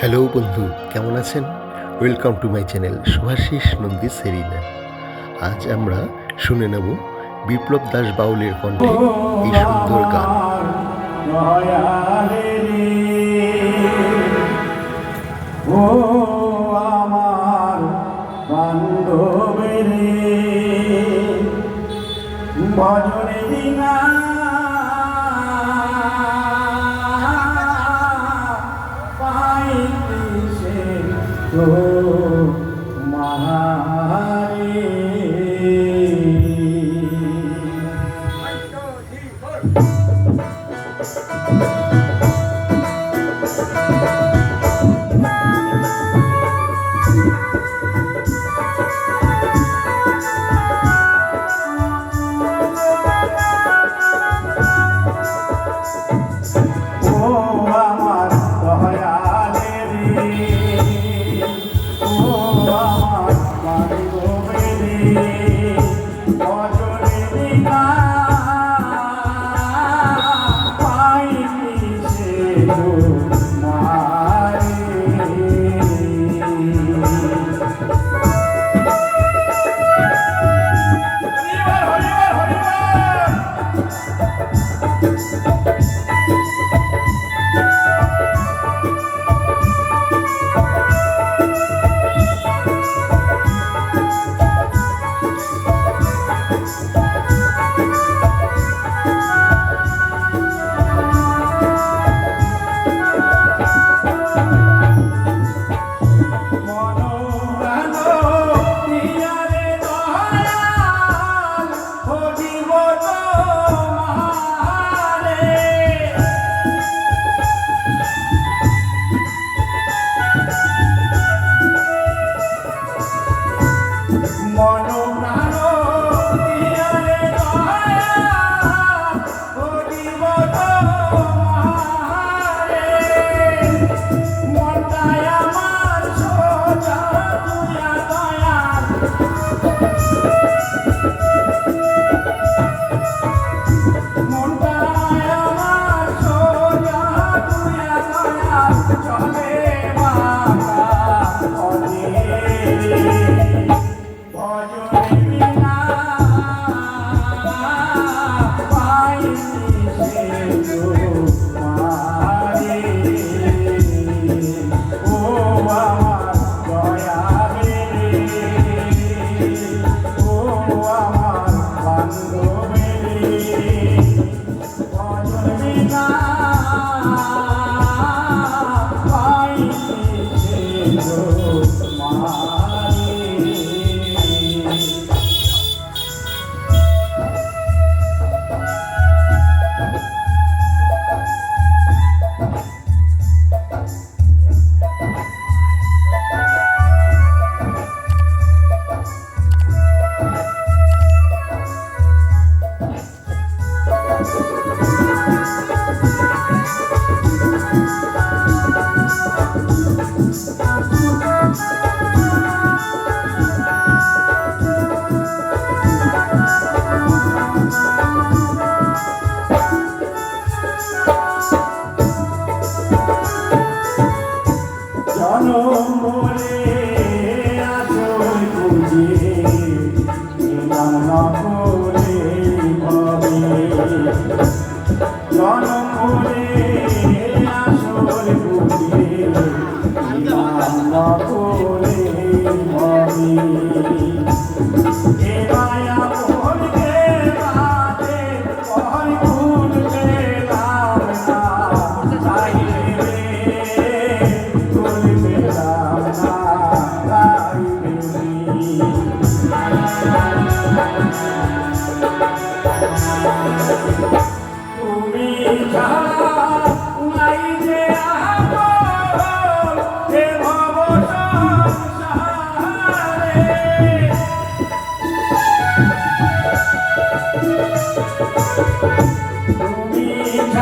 Hello বন্ধু, কেমন আছেন? Welcome to my channel Shubhashis Nandi Serena আজ আমরা শুনে নেব বিপ্লব দাস বাউলের কণ্ঠে এই সুন্দর গান। ও আমার বান্ধবের দিনা Lord. Oh. don't know.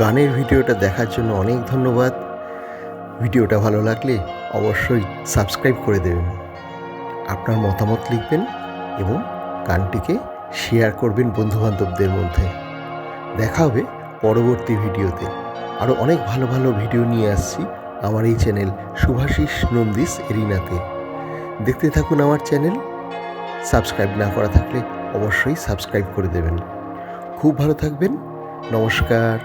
গানের ভিডিওটা দেখার জন্য অনেক ধন্যবাদ। ভিডিওটা ভালো লাগলে অবশ্যই সাবস্ক্রাইব করে দেবেন। আপনার মতামত লিখবেন এবং গানটিকে শেয়ার করবেন বন্ধুবান্ধবদের মধ্যে। দেখা হবে পরবর্তী ভিডিওতে। আরও অনেক ভালো ভালো ভিডিও নিয়ে আসছি আমার এই চ্যানেল শুভাশিস নন্দিস এরিনাতে। দেখতে থাকুন আমার চ্যানেল। সাবস্ক্রাইব না করা থাকলে অবশ্যই সাবস্ক্রাইব করে দেবেন। খুব ভালো থাকবেন। নমস্কার।